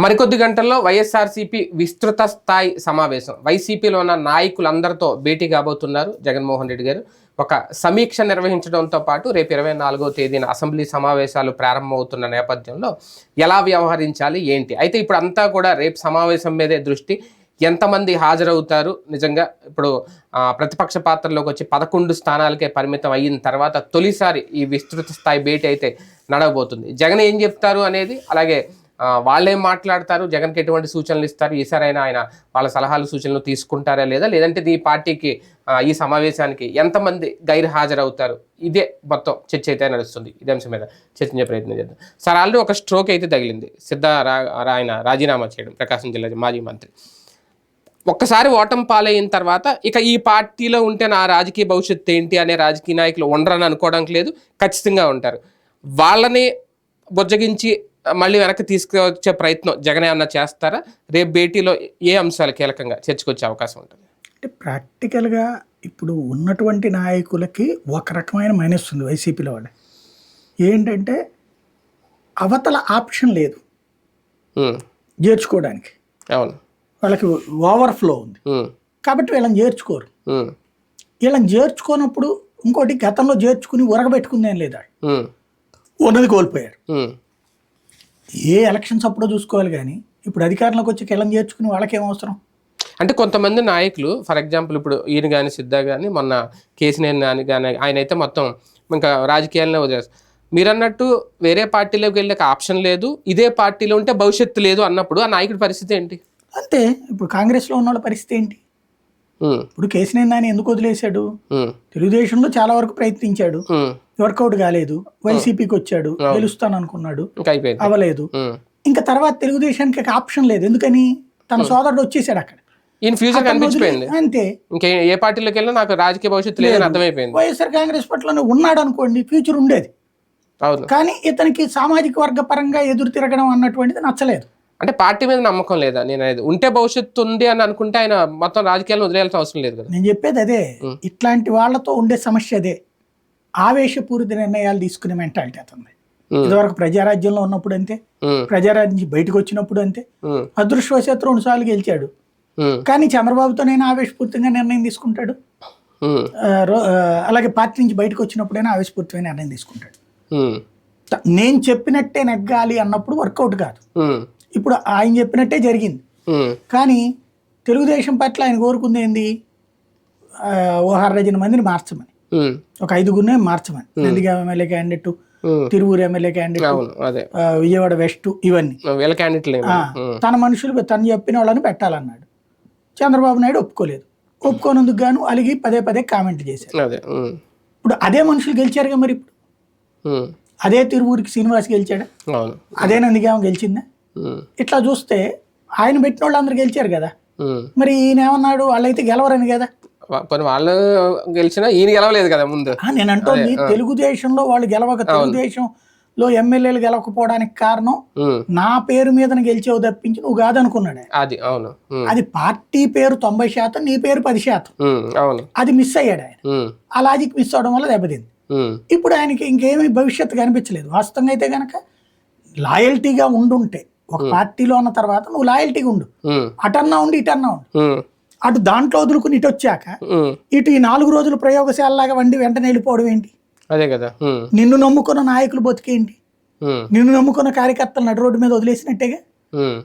మరికొద్ది గంటల్లో వైఎస్ఆర్సీపీ విస్తృత స్థాయి సమావేశం. వైసీపీలో ఉన్న నాయకులందరితో భేటీ కాబోతున్నారు జగన్మోహన్ రెడ్డి గారు. ఒక సమీక్ష నిర్వహించడంతో పాటు రేపు ఇరవై నాలుగో తేదీన అసెంబ్లీ సమావేశాలు ప్రారంభమవుతున్న నేపథ్యంలో ఎలా వ్యవహరించాలి ఏంటి? అయితే ఇప్పుడు అంతా కూడా రేపు సమావేశం మీదే దృష్టి. ఎంతమంది హాజరవుతారు? నిజంగా ఇప్పుడు ప్రతిపక్ష పాత్రలోకి వచ్చి పదకొండు స్థానాలకే పరిమితం అయిన తర్వాత తొలిసారి ఈ విస్తృత స్థాయి భేటీ అయితే నడవబోతుంది. జగన్ ఏం చెప్తారు అనేది అలాగే వాళ్ళేం మాట్లాడతారు? జగన్కి ఎటువంటి సూచనలు ఇస్తారు? ఈసారైనా ఆయన వాళ్ళ సలహాలు సూచనలు తీసుకుంటారా లేదా? లేదంటే ఈ పార్టీకి ఈ సమావేశానికి ఎంతమంది గైర్ హాజరవుతారు ఇదే మొత్తం చర్చ అయితే నడుస్తుంది. ఇదే అంశం మీద చర్చించే ప్రయత్నం చేద్దాం. సార్ ఆల్రెడీ ఒక స్ట్రోక్ అయితే తగిలింది. సిద్ధ రా ఆయన రాజీనామా చేయడం ప్రకాశం జిల్లా మాజీ మంత్రి. ఒక్కసారి ఓటం పాలైన తర్వాత ఇక ఈ పార్టీలో ఉంటే నా రాజకీయ భవిష్యత్తు ఏంటి అనే రాజకీయ నాయకులు ఉండరని అనుకోవడానికి లేదు. ఖచ్చితంగా ఉంటారు. వాళ్ళని బుజ్జగించి మళ్ళీ వెనక్కి తీసుకువచ్చే ప్రయత్నం జగన్ ఏమన్నా చేస్తారా? రేపు భేటీలో ఏ అంశాలు కీలకంగా చర్చకొచ్చే అవకాశం ఉంటుంది? అంటే ప్రాక్టికల్గా ఇప్పుడు ఉన్నటువంటి నాయకులకి ఒక రకమైన మైనస్ ఉంది వైసీపీలో వాళ్ళ. ఏంటంటే అవతల ఆప్షన్ లేదు. చేర్చుకోవడానికి. అవును. వాళ్ళకి ఓవర్ఫ్లో ఉంది. కాబట్టి వీళ్ళని చేర్చుకోరు. వీళ్ళని చేర్చుకోనప్పుడు ఇంకోటి గతంలో చేర్చుకుని ఉరగబెట్టుకుందేం లేదా ఉన్నది కోల్పోయారు. ఏ ఎలక్షన్స్ అప్పుడో చూసుకోవాలి కానీ ఇప్పుడు అధికారంలోకి వచ్చి వీళ్ళని చేర్చుకుని వాళ్ళకేం అవసరం? అంటే కొంతమంది నాయకులు ఫర్ ఎగ్జాంపుల్ ఇప్పుడు ఈయన కానీ సిద్ధ కానీ మొన్న కేసీనేని నాని కానీ ఆయన అయితే మొత్తం ఇంకా రాజకీయాలనే వదిలేస్తారు. మీరు అన్నట్టు వేరే పార్టీలోకి వెళ్ళే ఆప్షన్ లేదు ఇదే పార్టీలో ఉంటే భవిష్యత్తు లేదు అన్నప్పుడు ఆ నాయకుడి పరిస్థితి ఏంటి? అంతే. ఇప్పుడు కాంగ్రెస్లో ఉన్న వాళ్ళ పరిస్థితి ఏంటి? ఇప్పుడు కేసీనేని నాని ఎందుకు వదిలేశాడు? తెలుగుదేశంలో చాలా వరకు ప్రయత్నించాడు. వర్కౌట్ కాలేదు వైసీపీకి వచ్చాడు గెలుస్తాను అనుకున్నాడు ఇంకా అయిపోయింది. అవ్వలేదు. ఇంకా తర్వాత తెలుగుదేశానికి ఆప్షన్ లేదు ఎందుకని? తన సోదరుడు వచ్చేసాడు అక్కడ. ఈయన ఫ్యూచర్ కనిపించిపోయింది. అంతే. ఇంకా ఏ పార్టీలోకి వెళ్ళినా నాకు రాజకీయ భవిష్యత్తు లేదని అర్థమైపోయింది. వైఎస్ఆర్ కాంగ్రెస్ పట్ల ఉన్నాడు అనుకోండి ఫ్యూచర్ ఉండేది. అవును. కానీ ఇతనికి సామాజిక వర్గ పరంగా ఎదురు తిరగడం అన్నటువంటిది నచ్చలేదు. అంటే పార్టీ మీద నమ్మకం లేదా? నేను అనేది ఉంటే భవిష్యత్తు ఉంది అని అనుకుంటే ఆయన మొత్తం రాజకీయాలను వదిలేయాల్సిన అవసరం లేదు కదా. నేను చెప్పేది అదే. ఇట్లాంటి వాళ్ళతో ఉండే సమస్య అదే. ఆవేశపూరిత నిర్ణయాలు తీసుకునే మెంటాలిటీ అతను ఇదివరకు ప్రజారాజ్యంలో ఉన్నప్పుడు అంతే ప్రజారాజ్యం నుంచి బయటకు వచ్చినప్పుడు అంతే. అదృష్టవశాత్తు రెండు సార్లు గెలిచాడు. కానీ చంద్రబాబుతో నేను ఆవేశపూరితంగా నిర్ణయం తీసుకుంటాడు. అలాగే పార్టీ నుంచి బయటకు వచ్చినప్పుడైనా ఆవేశపూరితమైన నిర్ణయం తీసుకుంటాడు. నేను చెప్పినట్టే నెగ్గాలి అన్నప్పుడు వర్కౌట్ కాదు. ఇప్పుడు ఆయన చెప్పినట్టే జరిగింది. కానీ తెలుగుదేశం పట్ల ఆయన కోరుకుంది ఏంది? ఓ అరడజన మందిని మార్చమని. ఒక ఐదుగురినే మార్చమని. Nandigama MLA candidate. Tiruvuru MLA candidate Vijayawada west ఇవన్నీ. వీళ్ళ క్యాండిడేట్లు తన మనుషులు తను చెప్పిన వాళ్ళని పెట్టాలన్నాడు. చంద్రబాబు నాయుడు ఒప్పుకోలేదు. ఒప్పుకోనందుకు గాను అలిగి పదే పదే కామెంట్ చేశారు ఇప్పుడు అదే మనుషులు గెలిచారుగా మరి ఇప్పుడు? అదే తిరువురికి శ్రీనివాస్ గెలిచాడా? అదే నందిగామ గెలిచిందా? ఇట్లా చూస్తే ఆయన పెట్టిన వాళ్ళు అందరు గెలిచారు కదా. మరి ఈయన ఏమన్నాడు వాళ్ళైతే గెలవరని కదా? పోనీ వాళ్ళు గెలిచినా ఈయన గెలవలేదు కదా ముందు. నేను అంటోంది తెలుగుదేశంలో వాళ్ళు గెలవక తెలుగుదేశంలో ఎమ్మెల్యేలు గెలవకపోవడానికి కారణం నా పేరు మీదన గెలిచావు తప్పించి నువ్వు కాదనుకున్నాడు. అది అవును. అది పార్టీ పేరు తొంభై శాతం నీ పేరు పది శాతం. అవును. అది మిస్ అయ్యాడు ఆయన. ఆ లాజిక్ మిస్ అవడం వల్ల దెబ్బతింది. ఇప్పుడు ఆయనకి ఇంకేమీ భవిష్యత్తు కనిపించలేదు. వాస్తవంగా అయితే గనక లాయల్టీగా ఉండుంటే ఒక పార్టీలో ఉన్న తర్వాత నువ్వు లాయల్టీగా ఉండు. అటన్నా ఉండి ఇటన్నా ఉండు. అటు దాంట్లో వదులుకుని ఇటు వచ్చాక. ఇటు ఈ నాలుగు రోజులు ప్రయోగశాలలాగా వండి వెంటనే వెళ్ళిపోవడం ఏంటి? అదే కదా. నిన్ను నమ్ముకున్న నాయకులు బతికేంటి? నిన్ను నమ్ముకున్న కార్యకర్తలు నడు రోడ్డు మీద వదిలేసినట్టేగా?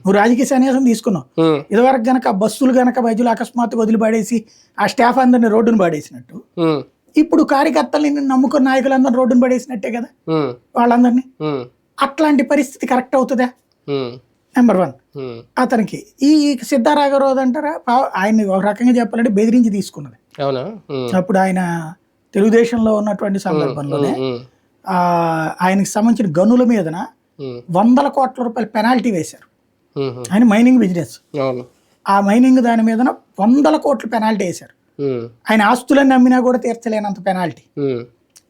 నువ్వు రాజకీయ సన్యాసం తీసుకున్నావు. ఇదివరకు గనక బస్సులు గనక మధ్యలో అకస్మాత్తుగా వదిలిపడేసి ఆ స్టాఫ్ అందరిని రోడ్డును పడేసినట్టు. ఇప్పుడు కార్యకర్తల్ని నిన్ను నమ్ముకున్న నాయకులందరినీ రోడ్డును పడేసినట్టే కదా వాళ్ళందరినీ? అట్లాంటి పరిస్థితి కరెక్ట్ అవుతుందా? Number one um. అతనికి. ఈ సిద్ధారాఘవరావు అంటారా? ఆయన్ని ఒక రకంగా చెప్పాలంటే బెదిరించి తీసుకున్నది. అవునా? ఉమ్, అప్పుడు ఆయన తెలుగుదేశంలో ఉన్నటువంటి సందర్భంలోనే ఆ, ఆయనకి సంబంధించిన గనుల మీదన వందల కోట్ల రూపాయల పెనాల్టీ వేశారు. ఆయన మైనింగ్ బిజినెస్. ఆ మైనింగ్ దాని మీదన వందల కోట్ల పెనాల్టీ వేశారు. ఆయన ఆస్తులన్నీ అమ్మినా కూడా తీర్చలేనంత పెనాల్టీ.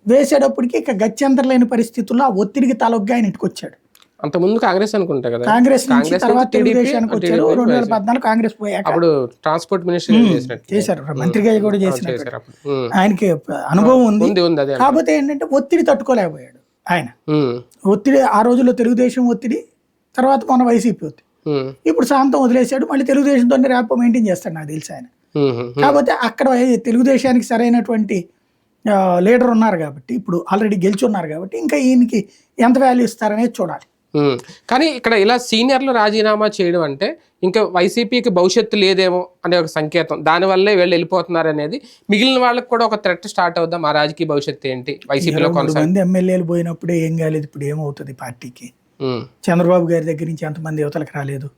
వేసేటప్పటికి ఇక గత్యంతరం లేని పరిస్థితుల్లో ఆ ఒత్తిడికి తలొగ్గా ఆయన ఇంటికి వచ్చాడు అంత ముందు కాంగ్రెస్ అనుకుంటా కదా. కాంగ్రెస్ నుంచి తర్వాత తెలుగుదేశానికి వచ్చారు. రెండు వేల పద్నాలుగు కాంగ్రెస్ పోయాక. అప్పుడు ట్రాన్స్పోర్ట్ మినిస్టర్ చేశారు. మంత్రిగా కూడా ఉమ్. ఆయనకి అనుభవం ఉంది. ఉంది ఉంది అదే కాకపోతే ఏంటంటే ఒత్తిడి తట్టుకోలేకపోయాడు ఆయన. ఒత్తిడి ఆ రోజుల్లో తెలుగుదేశం ఒత్తిడి తర్వాత మన వైసీపీ ఒత్తిడి. ఇప్పుడు శాంతం వదిలేశాడు మళ్ళీ తెలుగుదేశంతో ర్యాప్ మెయింటైన్ చేస్తాడు నాకు తెలిసి ఆయన. కాకపోతే అక్కడ తెలుగుదేశానికి సరైనటువంటి లీడర్ ఉన్నారు కాబట్టి ఇప్పుడు ఆల్రెడీ గెలిచి ఉన్నారు కాబట్టి ఇంకా ఈయనకి ఎంత వాల్యూ ఇస్తారనేది చూడాలి. కానీ ఇక్కడ ఇలా సీనియర్లు రాజీనామా చేయడం అంటే ఇంకా వైసీపీకి భవిష్యత్తు లేదేమో అనే ఒక సంకేతం. దానివల్లే వీళ్ళు వెళ్ళిపోతున్నారు అనేది మిగిలిన వాళ్ళకి కూడా ఒక థ్రెట్ స్టార్ట్ అవుద్దాం. మా రాజకీయ భవిష్యత్తు ఏంటి? వైసీపీలో ఇరవై మూడు కొనసాగి మంది ఎమ్మెల్యేలు పోయినప్పుడే ఏం కాలేదు ఇప్పుడు ఏమవుతుంది పార్టీకి? చంద్రబాబు గారి దగ్గర నుంచి ఎంతమంది యువతలకు రాలేదు?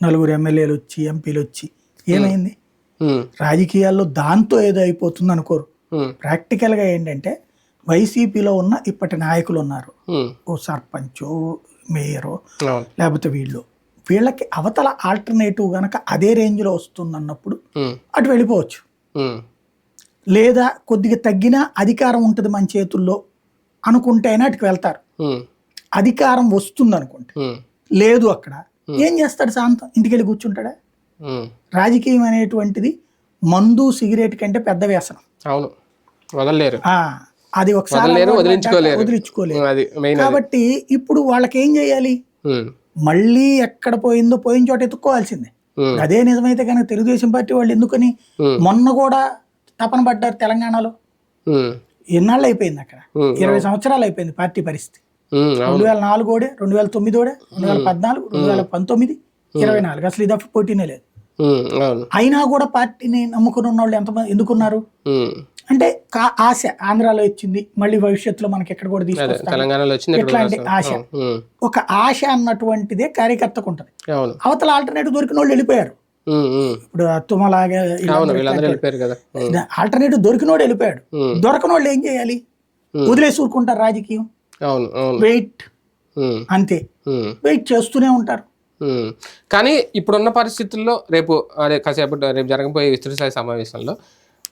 నలుగురు ఎమ్మెల్యేలు వచ్చి ఎంపీలు వచ్చి. ఏమైంది? రాజకీయాల్లో దాంతో ఏదో అయిపోతుంది అనుకోరు. ప్రాక్టికల్గా ఏంటంటే వైసీపీలో ఉన్న ఇప్పటి నాయకులు ఉన్నారు. ఓ సర్పంచో మేయరో లేకపోతే వీళ్ళు. వీళ్ళకి అవతల ఆల్టర్నేటివ్ గనక అదే రేంజ్లో వస్తుందన్నప్పుడు అటు వెళ్ళిపోవచ్చు. లేదా కొద్దిగా తగ్గినా అధికారం ఉంటుంది మన చేతుల్లో అనుకుంటే అయినా అటుకు వెళ్తారు. అధికారం వస్తుంది అనుకుంటే లేదు అక్కడ. ఏం చేస్తాడు శాంతం? ఇంటికి వెళ్ళి కూర్చుంటాడా. రాజకీయం అనేటువంటిది మందు సిగరెట్ కంటే పెద్ద వ్యసనం. అవును. వదలలేరు. అది ఒకసారి కాబట్టి ఇప్పుడు వాళ్ళకి ఏం చేయాలి మళ్ళీ ఎక్కడ పోయిందో పోయిన చోట ఎత్తుక్కోవాల్సిందే. అదే నిజమైతే కనుక తెలుగుదేశం పార్టీ వాళ్ళు ఎందుకని? మొన్న కూడా తపన పడ్డారు తెలంగాణలో. ఎన్నాళ్ళు అయిపోయింది అక్కడ? ఇరవై సంవత్సరాలు అయిపోయింది పార్టీ పరిస్థితి. రెండు వేల నాలుగు ఓడే రెండు వేల తొమ్మిది ఓడే రెండు వేల పద్నాలుగు రెండు వేల పంతొమ్మిది ఇరవై నాలుగు. అసలు ఇదప్పుడు పోటీనే లేదు. అయినా కూడా పార్టీని నమ్ముకుని ఉన్న వాళ్ళు ఎంతమంది ఎందుకున్నారు? అంటే ఆశ ఆంధ్రాలో ఇచ్చింది మళ్ళీ భవిష్యత్తులో మనకి ఎక్కడ కూడా ఇక్కడ ఎట్లాంటి ఆశ? ఒక ఆశ అన్నటువంటిదే కార్యకర్తకు ఉంటుంది. అవతల ఆల్టర్నేటివ్ దొరికిన వాళ్ళు వెళ్ళిపోయారు. ఇప్పుడు తుమ్మలాగా ఆల్టర్నేటివ్ దొరికినోడు వెళ్ళిపోయాడు ఉమ్, దొరకని వాళ్ళు ఏం చేయాలి. వదిలేసి ఊరుకుంటారు రాజకీయం. అవును అవును. వెయిట్ అంతే. వెయిట్ చేస్తూనే ఉంటారు. కానీ ఇప్పుడున్న పరిస్థితుల్లో రేపు అదే కాసేపు రేపు జరగబోయే విస్తృత స్థాయి సమావేశంలో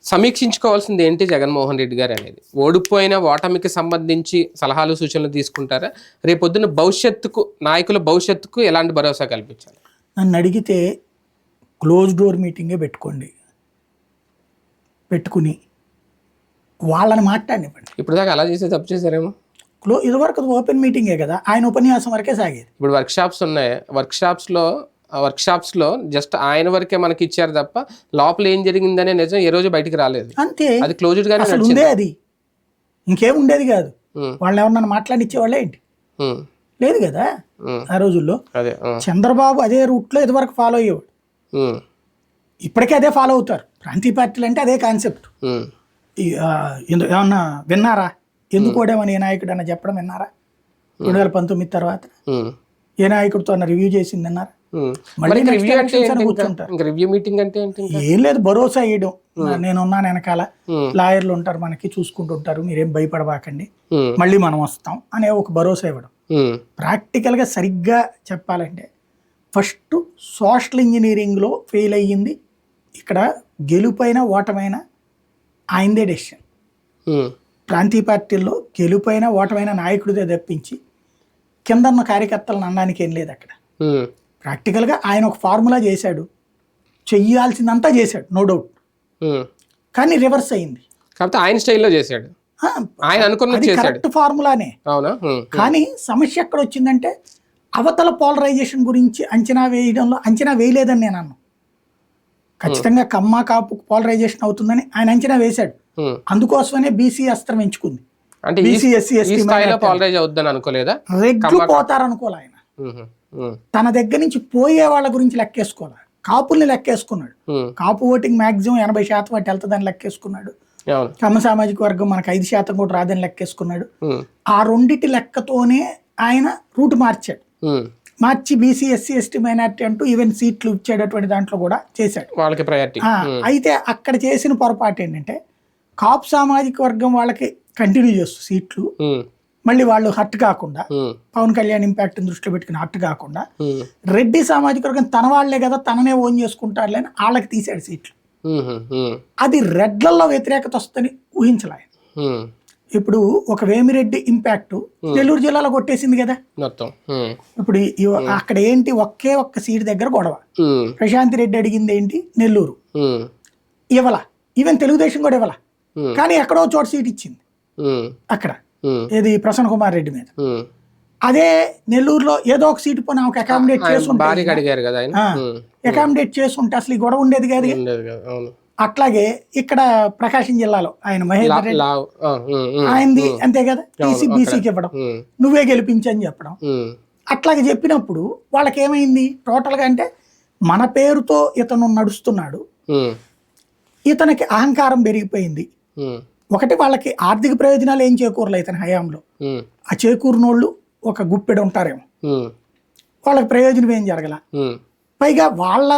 సమీక్షించుకోవాల్సింది ఏంటి జగన్మోహన్ రెడ్డి గారు అనేది? ఓడిపోయిన ఓటమికి సంబంధించి సలహాలు సూచనలు తీసుకుంటారా? రేపొద్దున భవిష్యత్తుకు నాయకుల భవిష్యత్తుకు ఎలాంటి భరోసా కల్పించాలి? నన్ను అడిగితే క్లోజ్ డోర్ మీటింగే పెట్టుకోండి. పెట్టుకుని వాళ్ళని మాట్లాడినివ్వండి. ఇప్పుడు దాకా అలా చేసే తప్పు చేశారేమో? క్లో ఇదివరకు ఓపెన్ మీటింగే కదా. ఆయన ఉపన్యాసం వరకే సాగేది. ఇప్పుడు వర్క్ షాప్స్ ఉన్నాయి. వర్క్ షాప్స్లో వర్క్ షాప్స్లో జస్ట్ ఆయన వరకే మనకి ఇచ్చారు తప్ప లోపల ఏం జరిగిందనే నిజం ఏ రోజు బయటికి రాలేదు. అంతే. అది క్లోజ్డ్ గానే ఉందే అది. ఇంకేం ఉండేది కాదు. ఉమ్, వాళ్ళని ఎవరన్నా మాట్లాడిచ్చేవాళ్ళే ఏంటి? లేదు కదా ఆ రోజుల్లో. చంద్రబాబు అదే రూట్లో ఇదివరకు ఫాలో అయ్యేవాడు. ఇప్పటికే అదే ఫాలో అవుతారు. ప్రాంతీయ పార్టీలు అంటే అదే కాన్సెప్ట్. ఏమన్నా విన్నారా? ఎందుకు ఓడామని ఏ నాయకుడు అన్న చెప్పడం విన్నారా? రెండు వేల పంతొమ్మిది తర్వాత ఏ నాయకుడితో అన్న రివ్యూ చేసింది అన్నారా. మళ్ళీ రివ్యూ మీటింగ్ అంటే ఏం లేదు భరోసా ఇవ్వడం నేనున్నాను వెనకాల. లాయర్లు ఉంటారు మనకి చూసుకుంటుంటారు మీరేం భయపడబాకండి. మళ్ళీ మనం వస్తాం అనే ఒక భరోసా ఇవ్వడం. ప్రాక్టికల్గా సరిగ్గా చెప్పాలంటే ఫస్ట్ సోషల్ ఇంజనీరింగ్లో ఫెయిల్ అయ్యింది ఇక్కడ గెలుపైన ఓటమైన ఆయనదే డెసిషన్ ప్రాంతీయ పార్టీల్లో గెలుపైన ఓటమైన నాయకుడిదే తప్పించి కింద ఉన్న కార్యకర్తలను అనడానికి ఏం లేదు అక్కడ. ప్రాక్టికల్గా ఆయన ఒక ఫార్ములా చేశాడు. చెయ్యాల్సిందంతా చేశాడు నో డౌట్ ఉమ్. కానీ రివర్స్ అయింది. కాకపోతే ఆయన స్టైల్లో చేశాడు. ఆయన అనుకున్నది కరెక్ట్ ఫార్ములానే. అవునా? ఉమ్, కానీ సమస్య ఎక్కడ వచ్చిందంటే అవతల పోలరైజేషన్ గురించి అంచనా వేయడంలో అంచనా వేయలేదని నేను అన్నాను ఖచ్చితంగా కమ్మ కాపు పోలరైజేషన్ అవుతుందని ఆయన అంచనా వేశాడు. అందుకోసమనే బీసీ అస్త్రం ఎంచుకుంది. అంటే బీసీ ఎస్సీ ఎస్టీ పాలరైజ్ అవుద్దని అనుకోలేదా? రెగ్గు పోతారనుకోలే ఆయన. తన దగ్గర నుంచి పోయే వాళ్ళ గురించి లెక్కేసుకోవాలి. కాపుల్ని లెక్కేసుకున్నాడు. కాపు ఓటింగ్ మాక్సిమం ఎనభై శాతం అటు వెళ్తుందని లెక్కేసుకున్నాడు. కమ్మ సామాజిక వర్గం మనకు ఐదు శాతం కూడా రాదని లెక్కేసుకున్నాడు. ఆ రెండిటి లెక్కతోనే ఆయన రూట్ మార్చాడు. మార్చి బీసీ ఎస్సీ ఎస్టీ మైనార్టీ అంటూ ఈవెన్ సీట్లు ఇచ్చేటటువంటి దాంట్లో కూడా చేశాడు. వాళ్ళకి ప్రయారిటీ అయితే అక్కడ చేసిన పొరపాటు ఏంటంటే కాపు సామాజిక వర్గం వాళ్ళకి కంటిన్యూ చేస్తూ సీట్లు. మళ్ళీ వాళ్ళు హర్ట్ కాకుండా పవన్ కళ్యాణ్ ఇంపాక్ట్ దృష్టిలో పెట్టుకుని హర్ట్ కాకుండా రెడ్డి సామాజిక వర్గం తన వాళ్ళే కదా తననే ఓన్ చేసుకుంటారులే అని వాళ్ళకి తీశాడు సీట్లు. అది రెడ్లలో వ్యతిరేకత వస్తుందని ఊహించలే. ఇప్పుడు ఒక వేమిరెడ్డి ఇంపాక్ట్ నెల్లూరు జిల్లాలో కొట్టేసింది కదా. మొత్తం. ఇప్పుడు అక్కడ ఏంటి ఒకే ఒక్క సీట్ దగ్గర గొడవ. ప్రశాంత్ రెడ్డి అడిగింది ఏంటి? నెల్లూరు. ఇవ్వల. ఈవెన్ తెలుగుదేశం కూడా ఇవ్వల. కానీ ఎక్కడో చోట సీట్ ఇచ్చింది. అక్కడ. ఏది ప్రసన్న కుమార్ రెడ్డి మీద. అదే నెల్లూరులో ఏదో ఒక సీటు పోనీ ఆమెకు అకామిడేట్ చేసి ఆయన భార్యకి అడిగారు కదా ఆయన. ఆ. ఉమ్. అకామిడేట్ చేసి ఉంటే అసలు ఈ గొడవ ఉండేది కాదు. అట్లాగే ఇక్కడ ప్రకాశం జిల్లాలో ఆయన మహేందర్ రెడ్డి ఆయనది అంతే కదా టీసీ బీసీకి ఇవ్వడం. నువ్వే గెలిపించని చెప్పడం. అట్లాగే చెప్పినప్పుడు వాళ్ళకి ఏమైంది టోటల్గా అంటే మన పేరుతో ఇతను నడుస్తున్నాడు. ఇతనికి అహంకారం పెరిగిపోయింది. ఒకటి వాళ్ళకి ఆర్థిక ప్రయోజనాలు ఏం చేకూరలే ఇతని హయాంలో. ఆ చేకూరినోళ్ళు ఒక గుప్పెడు ఉంటారేమో. వాళ్ళకి ప్రయోజనం ఏం జరగల? పైగా వాళ్ళ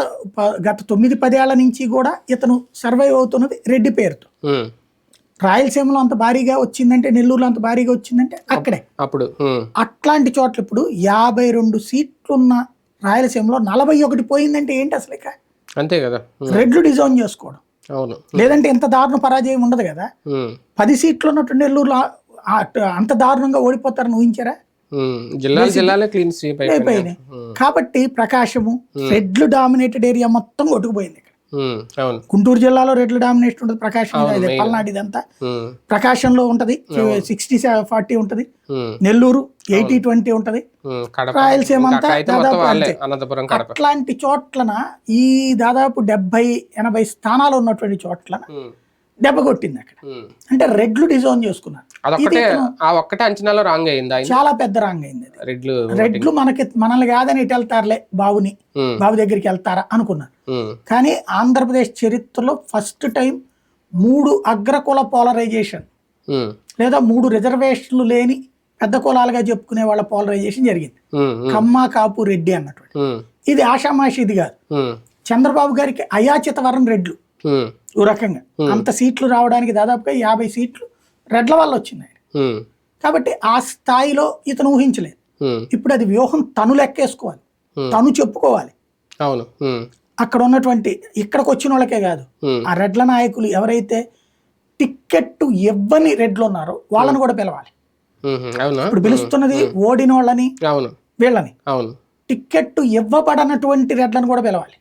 గత తొమ్మిది పదేళ్ళ నుంచి కూడా ఇతను సర్వైవ్ అవుతున్నది రెడ్డి పేరుతో. రాయలసీమలో అంత భారీగా వచ్చిందంటే నెల్లూరులో అంత భారీగా వచ్చిందంటే అక్కడే. అప్పుడు అట్లాంటి చోట్ల ఇప్పుడు యాభై రెండు సీట్లున్న రాయలసీమలో నలభై ఒకటి పోయిందంటే ఏంటి అసలు ఇక? అంతే కదా. రెడ్లు డిజైన్ చేసుకోవడం. అవును. లేదంటే ఇంత దారుణ పరాజయం ఉండదు కదా? పది సీట్లు ఉన్నట్టు నెల్లూరులో అంత దారుణంగా ఓడిపోతారని ఊహించారా? క్లీన్ స్వీప్ అయిపోయినాయి. కాబట్టి ప్రకాశము రెడ్లు డామినేటెడ్ ఏరియా మొత్తం కొట్టుకుపోయింది. అవును. గుంటూరు జిల్లాలో రెడ్లు డామినేషన్ ఉంటుంది ప్రకాశం పల్నాడు ఇదంతా. ప్రకాశంలో ఉంటది సిక్స్టీ ఫార్టీ ఉంటది. నెల్లూరు ఎయిటీ ట్వంటీ ఉంటది. రాయలసీమ అట్లాంటి చోట్లన ఈ దాదాపు డెబ్బై ఎనభై స్థానాలు ఉన్నటువంటి చోట్లన దెబ్బ కొట్టింది అక్కడ. అంటే రెడ్లు డిజైన్ చేసుకున్నారు. అదొక్కటే ఆ ఒక్కటే అంచనాలో రాంగ్ అయింది చాలా పెద్ద రాంగ్ అయింది. రెడ్లు రెడ్లు మనకి మనల్ని కాదని ఇటు వెళ్తారులే బాబుని. ఉమ్, బాబు దగ్గరికి వెళ్తారా అనుకున్నారు ఉమ్, కానీ ఆంధ్రప్రదేశ్ చరిత్రలో ఫస్ట్ టైం మూడు అగ్రకుల పోలరైజేషన్ ఉమ్, లేదా మూడు రిజర్వేషన్లు లేని పెద్ద కులాలుగా చెప్పుకునే వాళ్ళ పోలరైజేషన్ జరిగింది. కమ్మ కాపు రెడ్డి అన్నటువంటి. ఇది ఆషామాషి ఇది కాదు. చంద్రబాబు గారికి అయాచిత వరం రెడ్లు ఓ రకంగా. అంత సీట్లు రావడానికి దాదాపుగా యాభై సీట్లు రెడ్ల వల్ల వచ్చింది. కాబట్టి ఆ స్థాయిలో ఇతను ఊహించలేదు. ఇప్పుడు అది వ్యూహం తను లెక్కేసుకోవాలి. తను చెప్పుకోవాలి. అవును. అక్కడ ఉన్నటువంటి ఇక్కడికి వచ్చిన వాళ్ళకే కాదు. ఆ రెడ్ల నాయకులు ఎవరైతే టిక్కెట్ ఇవ్వని రెడ్లు ఉన్నారో వాళ్ళని కూడా పిలవాలి. ఇప్పుడు పిలుస్తున్నది ఓడిన వాళ్ళని వీళ్ళని. అవును. టిక్కెట్ ఇవ్వబడనటువంటి రెడ్లను కూడా పిలవాలి.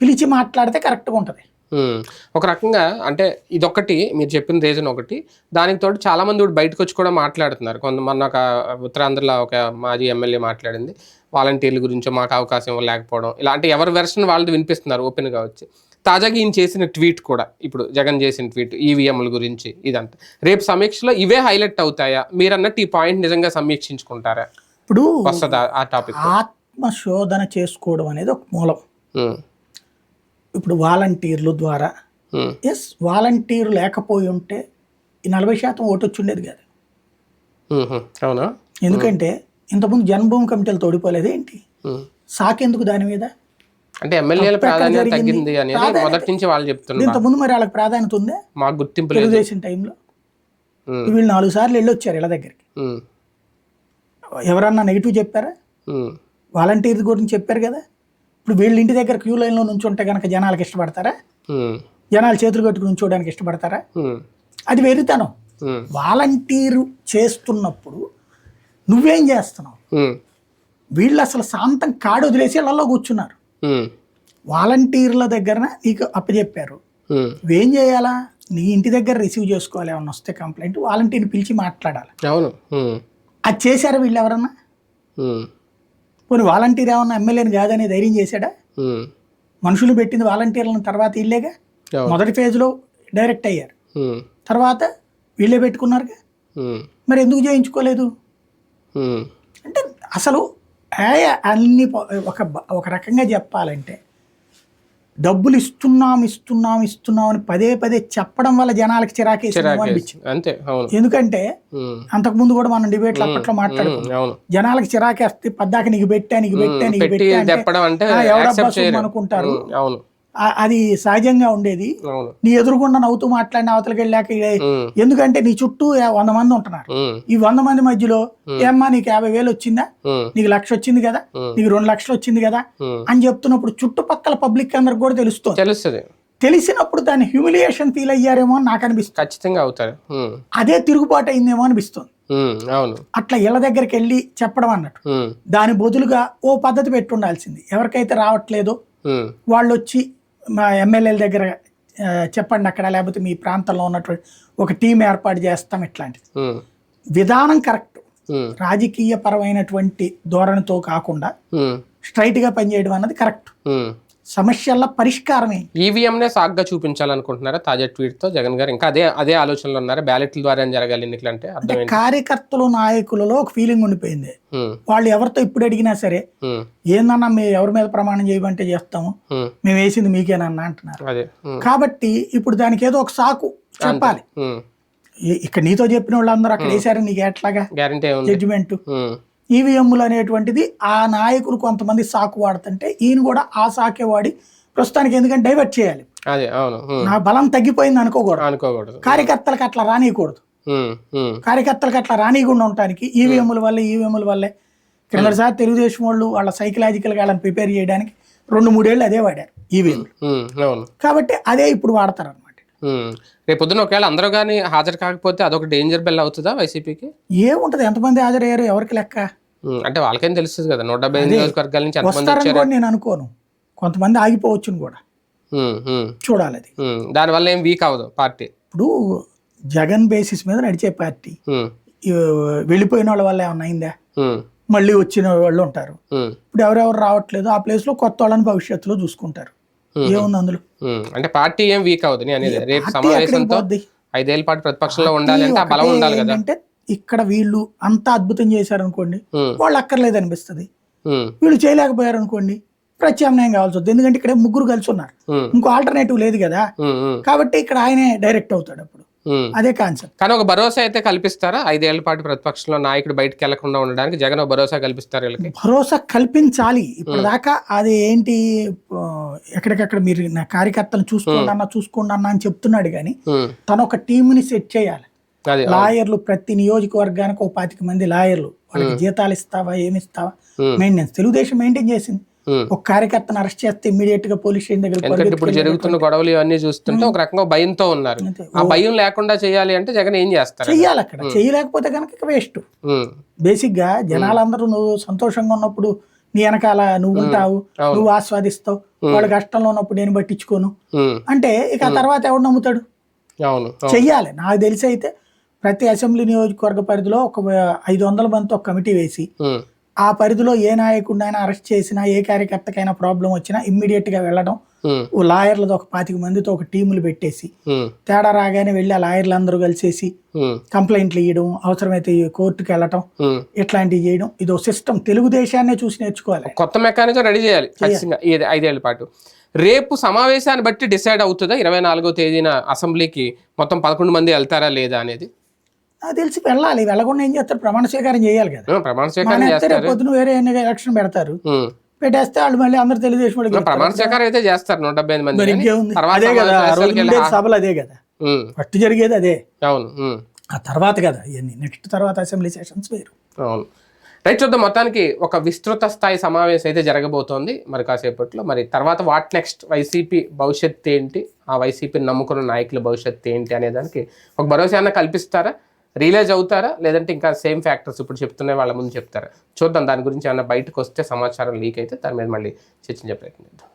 పిలిచి మాట్లాడితే కరెక్ట్గా ఉంటుంది. ఒక రకంగా అంటే ఇదొకటి మీరు చెప్పిన రీజన్ ఒకటి. దానికి తోడు చాలా మంది ఇప్పుడు బయటకు వచ్చి కూడా మాట్లాడుతున్నారు. కొంతమంది ఒక ఉత్తరాంధ్రలో ఒక మాజీ ఎమ్మెల్యే మాట్లాడింది. వాలంటీర్ల గురించి మాకు అవకాశం లేకపోవడం. ఇలాంటి ఎవరి వెర్షన్ వాళ్ళది వినిపిస్తున్నారు ఓపెన్గా వచ్చి. తాజాగా ఈయన చేసిన ట్వీట్ కూడా ఇప్పుడు జగన్ చేసిన ట్వీట్ ఈవీఎంల గురించి ఇదంతా. రేపు సమీక్షలో ఇవే హైలైట్ అవుతాయా? మీరు అన్నట్టు ఈ పాయింట్ నిజంగా సమీక్షించుకుంటారా? ఇప్పుడు వస్తుందా ఆ టాపిక్? ఆత్మశోధన చేసుకోవడం అనేది ఒక మూలం. ఇప్పుడు వాలంటీర్ల ద్వారా ఎస్ వాలంటీర్ లేకపోయి ఉంటే ఈ నలభై శాతం ఓటు వచ్చి ఉండేది కాదు అవునా? ఎందుకంటే ఇంతకుముందు జన్మభూమి కమిటీలు తోడిపోలేదు ఏంటి. సాకెందుకు దాని మీద? అంటే ఎమ్మెల్యేల ప్రాధాన్యత? తగ్గింది అనేది మొదటి నుంచి వాళ్ళు చెప్తున్నారు ఇంతకుముందు మరి వాళ్ళకి ప్రాధాన్యత ఉందే? మాకు గుర్తింపు లేదు. తెలుగుదేశం టైంలో. వీళ్ళు నాలుగు సార్లు వెళ్ళి వచ్చారు ఇళ్ళ దగ్గరికి. ఎవరన్నా నెగిటివ్ చెప్పారా? వాలంటీర్ గురించి చెప్పారు కదా? ఇప్పుడు వీళ్ళ ఇంటి దగ్గర క్యూ లైన్లో నుంచి ఉంటే కనుక జనాలకు ఇష్టపడతారా? జనాలు చేతులు కట్టుకుని ఉంచోడానికి ఇష్టపడతారా? అది వెరితనం వాలంటీరు చేస్తున్నప్పుడు నువ్వేం చేస్తున్నావు? వీళ్ళు అసలు శాంతం కాడు వదిలేసి ఇళ్ళలో కూర్చున్నారు. వాలంటీర్ల దగ్గర నీకు అప్పచెప్పారు. నువ్వేం చేయాలా? నీ ఇంటి దగ్గర రిసీవ్ చేసుకోవాలి ఏమన్నా వస్తే కంప్లైంట్ వాలంటీర్ని పిలిచి మాట్లాడాలి. అవును. అది చేశారా వీళ్ళు ఎవరన్నా? పోనీ వాలంటీర్ ఏమన్నా ఎమ్మెల్యేని కాదని ధైర్యం చేశాడా? మనుషులు పెట్టింది వాలంటీర్లను తర్వాత వీళ్ళేగా? అవును మొదటి ఫేజ్లో డైరెక్ట్ అయ్యారు. తర్వాత వీళ్ళే పెట్టుకున్నారుగా? మరి ఎందుకు చేయించుకోలేదు అంటే అసలు అన్ని ఒక ఒక రకంగా చెప్పాలంటే డబ్బులు ఇస్తున్నాం ఇస్తున్నాం ఇస్తున్నాం అని పదే పదే చెప్పడం వల్ల జనాలకి. అనిపించింది. అంతే ఎందుకంటే అంతకు ముందు కూడా మనం డిబేట్లు అప్పట్లో మాట్లాడుకున్నాం. జనాలకి చిరాకేస్తే పద్దాక నీకు పెట్టా నీకు పెట్టా నీకు పెట్టి చేయరు అనుకుంటారు. అది సహజంగా ఉండేది. నీ ఎదురుగుండా నవ్వుతూ మాట్లాడిన అవతలకి వెళ్ళాక ఎందుకంటే నీ చుట్టూ వంద మంది ఉంటున్నారు. ఈ వంద మంది మధ్యలో ఏమ్మా నీకు యాభై వేలు వచ్చిందా? నీకు లక్ష వచ్చింది కదా? నీకు రెండు లక్షలు వచ్చింది కదా. అని చెప్తున్నప్పుడు చుట్టుపక్కల పబ్లిక్ అందరికి కూడా తెలుస్తుంది. తెలుస్తుంది. తెలిసినప్పుడు దాన్ని హ్యూమిలియేషన్ ఫీల్ అయ్యారేమో అని నాకు అనిపిస్తుంది. ఖచ్చితంగా అవుతారు. అదే తిరుగుబాటు అయిందేమో అనిపిస్తుంది. అవును. అట్లా ఇళ్ళ దగ్గరికి వెళ్ళి చెప్పడం అన్నట్టు. దాని బదులుగా ఓ పద్ధతి పెట్టి ఉండాల్సింది ఎవరికైతే రావట్లేదో వాళ్ళు వచ్చి మా ఎమ్మెల్యేల దగ్గర చెప్పండి అక్కడ లేకపోతే మీ ప్రాంతంలో ఉన్నటువంటి ఒక టీం ఏర్పాటు చేస్తాం ఇట్లాంటిది. విధానం కరెక్ట్. రాజకీయ పరమైనటువంటి ధోరణితో కాకుండా స్ట్రైట్గా పనిచేయడం అన్నది కరెక్ట్. సమస్యల పరిష్కారమే. ఈవీఎంనే సాగ్గా చూపించాలనుకుంటున్నారా? తాజా ట్వీట్తో జగన్ గారు. ఇంకా అదే అదే ఆలోచనలో ఉన్నారా? బ్యాలెట్ల ద్వారా జరగాలి ఎన్నికలు అంటే? కార్యకర్తలు నాయకులలో ఒక ఫీలింగ్ ఉండిపోయింది. వాళ్ళు ఎవరితో ఇప్పుడు అడిగినా సరే ఏందన్నా మేము ఎవరి మీద ప్రమాణం చేయమంటే చేస్తాము? మేము వేసింది మీకేనన్నా? అంటున్నారు. కాబట్టి ఇప్పుడు దానికి ఏదో ఒక సాకు చెప్పాలి. ఇక్కడ నీతో చెప్పిన వాళ్ళందరూ అక్కడ వేసారు నీకు ఎట్లాగా? జడ్జిమెంట్ ఈవీఎంలు అనేటువంటిది ఆ నాయకులు కొంతమంది సాకు వాడుతుంటే ఈయన కూడా ఆ సాకే వాడి ప్రస్తుతానికి ఎందుకంటే డైవర్ట్ చేయాలి. నా బలం తగ్గిపోయింది అనుకోకూడదు. అనుకోకూడదు. కార్యకర్తలకు అట్లా రానియకూడదు. కార్యకర్తలకు అట్లా రానియకుండా ఉండటానికి ఈవీఎంల వల్ల ఈవీఎంల వల్లే. క్రిందసారి తెలుగుదేశం వాళ్ళు వాళ్ళ సైకలాజికల్గా వాళ్ళని ప్రిపేర్ చేయడానికి రెండు మూడేళ్ళు అదే వాడారు ఈవీఎం ఉమ్, అవును. కాబట్టి అదే ఇప్పుడు వాడతారు. రేపు పొద్దున ఒకవేళ అందరూ కానీ హాజరు కాకపోతే అదొక డేంజర్ బెల్ అవుతుందా వైసీపీకి? ఏముంటది? ఎంతమంది హాజరయ్యారు? ఎవరికి లెక్క? అంటే వాళ్ళకేం తెలుస్తుంది కదా. నూట డెబ్బై నియోజకవర్గాల నుంచి ఎంతమంది నేను అనుకోను. కొంతమంది ఆగిపోవచ్చును కూడా. చూడాలి అది. దానివల్ల ఏం వీక్ అవ్వదు పార్టీ? ఇప్పుడు జగన్ బేసిస్ మీద నడిచే పార్టీ. వెళ్ళిపోయిన వాళ్ళ వల్ల ఏమన్నా అయిందా? మళ్ళీ వచ్చిన వాళ్ళు ఉంటారు. ఇప్పుడు ఎవరెవరు రావట్లేదు ఆ ప్లేస్లో కొత్త వాళ్ళని భవిష్యత్తులో చూసుకుంటారు. ఏముంది అందులో. అంటే పార్టీ ఏం వీక్ అవ్వదు నేను అనేది. రేపు సమావేశంతో ఐదేళ్ళ పాటు ప్రతిపక్షంలో ఉండాలి అంటే ఆ బలం ఉండాలి కదా. ఏంటంటే ఇక్కడ వీళ్ళు అంత అద్భుతం చేశారు అనుకోండి వాళ్ళు అక్కర్లేదు అనిపిస్తుంది. వీళ్ళు చేయలేకపోయారు అనుకోండి ప్రత్యామ్నాయం కావాల్సి వస్తుంది. ఎందుకంటే ఇక్కడ ముగ్గురు కలిసి ఉన్నారు. ఇంకో ఆల్టర్నేటివ్ లేదు కదా. కాబట్టి ఇక్కడ ఆయనే డైరెక్ట్ అవుతాడు అప్పుడు. అదే కాన్సెప్ట్. కానీ ఒక భరోసా అయితే కల్పిస్తారా? ఐదేళ్ళ పాటు ప్రతిపక్షంలో నాయకుడు బయటకు వెళ్ళకుండా ఉండడానికి జగన్ భరోసా కల్పిస్తారు వీళ్ళకి. భరోసా కల్పించాలి. ఇప్పుడు దాకా అది ఏంటి ఎక్కడికక్కడ మీరు నా కార్యకర్తలు చూసుకోండి అన్న చూసుకోండి అన్న అని చెప్తున్నాడు కానీ తను ఒక టీంని సెట్ చేయాలి. లాయర్లు ప్రతి నియోజకవర్గానికి ఒక పాతిక మంది లాయర్లు. వాళ్ళకి జీతాలు ఇస్తావా ఏమి ఇస్తావా. మెయింటెనెన్స్. తెలుగుదేశం మెయింటైన్ చేసింది. ఒక కార్యకర్తను అరెస్ట్ చేస్తే ఇమీడియట్గా పోలీస్ స్టేషన్ దగ్గర ఇప్పుడు జరుగుతున్న గొడవలు ఇవన్నీ చూస్తుంటే ఒక రకంగా భయంతో ఉన్నారు. ఆ భయం లేకుండా చేయాలి అంటే జగన్ ఏం చేస్తారు? చెయ్యాలి అక్కడ. చేయలేకపోతే కనుక ఇక వేస్ట్ బేసిక్గా జనాలందరూ నువ్వు సంతోషంగా ఉన్నప్పుడు నీ వెనకాల నువ్వు ఉంటావు. నువ్వు ఆస్వాదిస్తావు వాళ్ళ కష్టంలో ఉన్నప్పుడు నేను పట్టించుకోను. అంటే ఇక ఆ తర్వాత ఎవడు నమ్ముతాడు. చెయ్యాలి. నాకు తెలిసి అయితే ప్రతి అసెంబ్లీ నియోజకవర్గ పరిధిలో ఒక ఐదు వందల మందితో ఒక కమిటీ వేసి ఆ పరిధిలో ఏ నాయకుడినైనా అరెస్ట్ చేసినా ఏ కార్యకర్తకైనా ప్రాబ్లం వచ్చినా ఇమ్మీడియట్గా వెళ్ళడం. లాయర్లతో ఒక పాతిక మందితో ఒక టీములు పెట్టేసి తేడా రాగానే వెళ్ళి ఆ లాయర్లు అందరూ కలిసేసి కంప్లైంట్లు ఇవ్వడం అవసరమైతే కోర్టుకి వెళ్ళటం. ఇట్లాంటివి చేయడం. ఇది ఒక సిస్టమ్ తెలుగుదేశాన్నే చూసి నేర్చుకోవాలి. కొత్త మెకానిజం రెడీ చేయాలి ఖచ్చితంగా ఐదేళ్ళ పాటు. రేపు సమావేశాన్ని బట్టి డిసైడ్ అవుతుందా? ఇరవై నాలుగో తేదీన అసెంబ్లీకి మొత్తం పదకొండు మంది వెళ్తారా లేదా అనేది? నాకు తెలిసి వెళ్ళాలి. వెళ్ళకుండా ఏం చేస్తారు? ప్రమాణ స్వీకారం చేయాలి కదా. ప్రమాణ స్వీకారం పొద్దున వేరే ఎలక్షన్ పెడతారు. పెట్టేస్తే వాళ్ళు మళ్ళీ అందరు తెలుగుదేశం వాళ్ళకి ప్రమాణ స్వీకారం అయితే చేస్తారు నూట డెబ్బై మంది అదే కదా సభలు అదే కదా. ఫస్ట్ జరిగేది అదే. అవును ఆ తర్వాత కదా ఇవన్నీ. నెక్స్ట్ తర్వాత అసెంబ్లీ సెషన్స్ వేరు. అవును. రైట్ చూద్దాం. మొత్తానికి ఒక విస్తృత స్థాయి సమావేశం అయితే జరగబోతోంది. మరి కాసేపట్లో. మరి తర్వాత వాట్ నెక్స్ట్? వైసీపీ భవిష్యత్తు ఏంటి? ఆ వైసీపీని నమ్ముకున్న నాయకుల భవిష్యత్తు ఏంటి అనే దానికి ఒక భరోసా అన్న కల్పిస్తారా? రియలైజ్ అవుతారా? లేదంటే ఇంకా సేమ్ ఫ్యాక్టర్స్ ఇప్పుడు చెప్తున్నాయి వాళ్ళ ముందు చెప్తారా? చూద్దాం దాని గురించి ఏమైనా బయటకు వస్తే సమాచారం లీక్ అయితే దాని మీద మళ్ళీ చర్చించే ప్రయత్నిద్దాం